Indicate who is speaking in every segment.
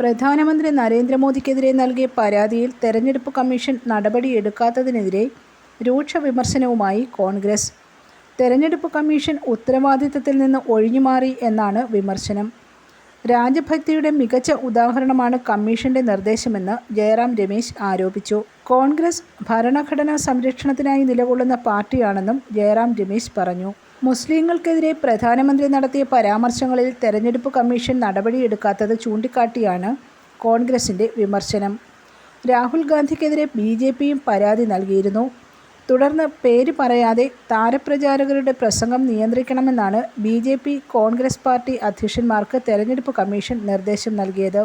Speaker 1: പ്രധാനമന്ത്രി നരേന്ദ്രമോദിക്കെതിരെ നൽകിയ പരാതിയിൽ തെരഞ്ഞെടുപ്പ് കമ്മീഷൻ നടപടിയെടുക്കാത്തതിനെതിരെ രൂക്ഷ വിമർശനവുമായി കോൺഗ്രസ്. തെരഞ്ഞെടുപ്പ് കമ്മീഷൻ ഉത്തരവാദിത്തത്തിൽ നിന്ന് ഒഴിഞ്ഞുമാറി എന്നാണ് വിമർശനം. രാജ്യഭക്തിയുടെ മികച്ച ഉദാഹരണമാണ് കമ്മീഷന്റെ നിർദ്ദേശമെന്ന് ജയറാം രമേശ് ആരോപിച്ചു. കോൺഗ്രസ് ഭരണഘടനാ സംരക്ഷണത്തിനായി നിലകൊള്ളുന്ന പാർട്ടിയാണെന്നും ജയറാം രമേശ് പറഞ്ഞു. മുസ്ലിങ്ങൾക്കെതിരെ പ്രധാനമന്ത്രി നടത്തിയ പരാമർശങ്ങളിൽ തെരഞ്ഞെടുപ്പ് കമ്മീഷൻ നടപടിയെടുക്കാത്തത് ചൂണ്ടിക്കാട്ടിയാണ് കോൺഗ്രസിന്റെ വിമർശനം. രാഹുൽ ഗാന്ധിക്കെതിരെ ബി ജെ പിയും പരാതി നൽകിയിരുന്നു. തുടർന്ന് പേര് പറയാതെ താരപ്രചാരകരുടെ പ്രസംഗം നിയന്ത്രിക്കണമെന്നാണ് B J P Congress party അധ്യക്ഷന്മാർക്ക് തെരഞ്ഞെടുപ്പ് കമ്മീഷൻ നിർദ്ദേശം നൽകിയത്.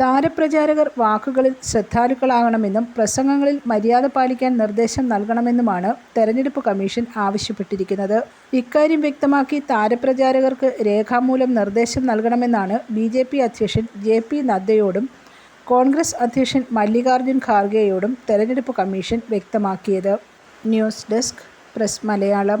Speaker 1: താരപ്രചാരകർ വാക്കുകളിൽ ശ്രദ്ധാലുക്കളാകണമെന്നും പ്രസംഗങ്ങളിൽ മര്യാദ പാലിക്കാൻ നിർദ്ദേശം നൽകണമെന്നുമാണ് തെരഞ്ഞെടുപ്പ് കമ്മീഷൻ ആവശ്യപ്പെട്ടിരിക്കുന്നത്. ഇക്കാര്യം വ്യക്തമാക്കി താരപ്രചാരകർക്ക് രേഖാമൂലം നിർദ്ദേശം നൽകണമെന്നാണ് ബി ജെ പി അധ്യക്ഷൻ ജെ പി നദ്ദയോടും കോൺഗ്രസ് അധ്യക്ഷൻ മല്ലികാർജുൻ ഖാർഗെയോടും തെരഞ്ഞെടുപ്പ് കമ്മീഷൻ വ്യക്തമാക്കിയത്. News desk press Malayalam.